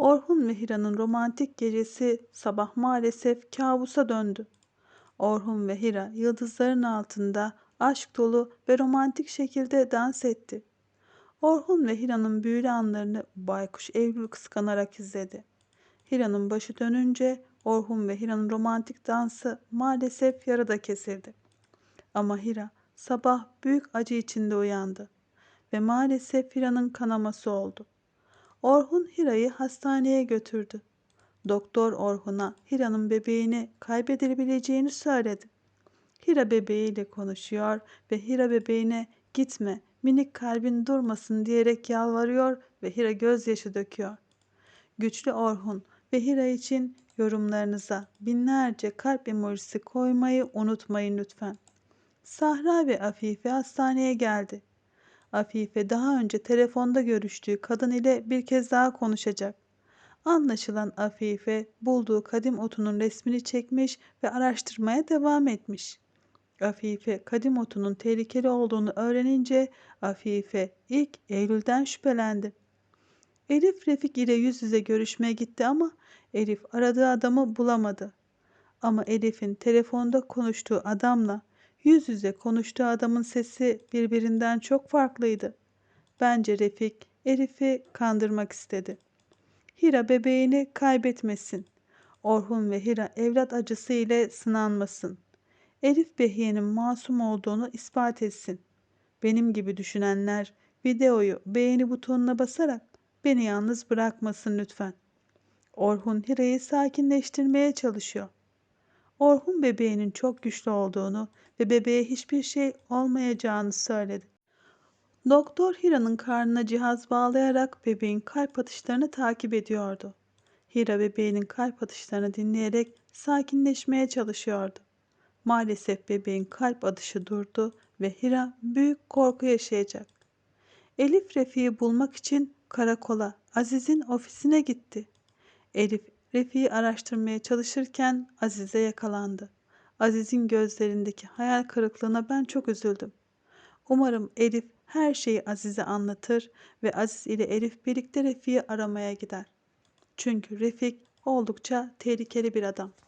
Orhun ve Hira'nın romantik gecesi sabah maalesef kabusa döndü. Orhun ve Hira yıldızların altında aşk dolu ve romantik şekilde dans etti. Orhun ve Hira'nın büyülü anlarını Baykuş Eylül kıskanarak izledi. Hira'nın başı dönünce Orhun ve Hira'nın romantik dansı maalesef yarıda kesildi. Ama Hira sabah büyük acı içinde uyandı ve maalesef Hira'nın kanaması oldu. Orhun Hira'yı hastaneye götürdü. Doktor Orhun'a Hira'nın bebeğini kaybedebileceğini söyledi. Hira bebeğiyle konuşuyor ve Hira bebeğine gitme, minik kalbin durmasın diyerek yalvarıyor ve Hira gözyaşı döküyor. Güçlü Orhun ve Hira için yorumlarınıza binlerce kalp emojisi koymayı unutmayın lütfen. Sahra ve Afife hastaneye geldi. Afife daha önce telefonda görüştüğü kadın ile bir kez daha konuşacak. Anlaşılan Afife bulduğu kadim otunun resmini çekmiş ve araştırmaya devam etmiş. Afife kadim otunun tehlikeli olduğunu öğrenince Afife ilk Eylül'den şüphelendi. Elif Refik ile yüz yüze görüşmeye gitti ama Elif aradığı adamı bulamadı. Ama Elif'in telefonda konuştuğu adamla yüz yüze konuştuğu adamın sesi birbirinden çok farklıydı. Bence Refik Elif'i kandırmak istedi. Hira bebeğini kaybetmesin. Orhun ve Hira evlat acısı ile sınanmasın. Elif Behiye'nin masum olduğunu ispat etsin. Benim gibi düşünenler videoyu beğeni butonuna basarak beni yalnız bırakmasın lütfen. Orhun Hira'yı sakinleştirmeye çalışıyor. Orhun bebeğinin çok güçlü olduğunu ve bebeğe hiçbir şey olmayacağını söyledi. Doktor Hira'nın karnına cihaz bağlayarak bebeğin kalp atışlarını takip ediyordu. Hira bebeğinin kalp atışlarını dinleyerek sakinleşmeye çalışıyordu. Maalesef bebeğin kalp atışı durdu ve Hira büyük korku yaşayacak. Elif Refik'i bulmak için karakola, Aziz'in ofisine gitti. Elif Refik'i araştırmaya çalışırken Aziz'e yakalandı. Aziz'in gözlerindeki hayal kırıklığına ben çok üzüldüm. Umarım Elif her şeyi Aziz'e anlatır ve Aziz ile Elif birlikte Refik'i aramaya gider. Çünkü Refik oldukça tehlikeli bir adam.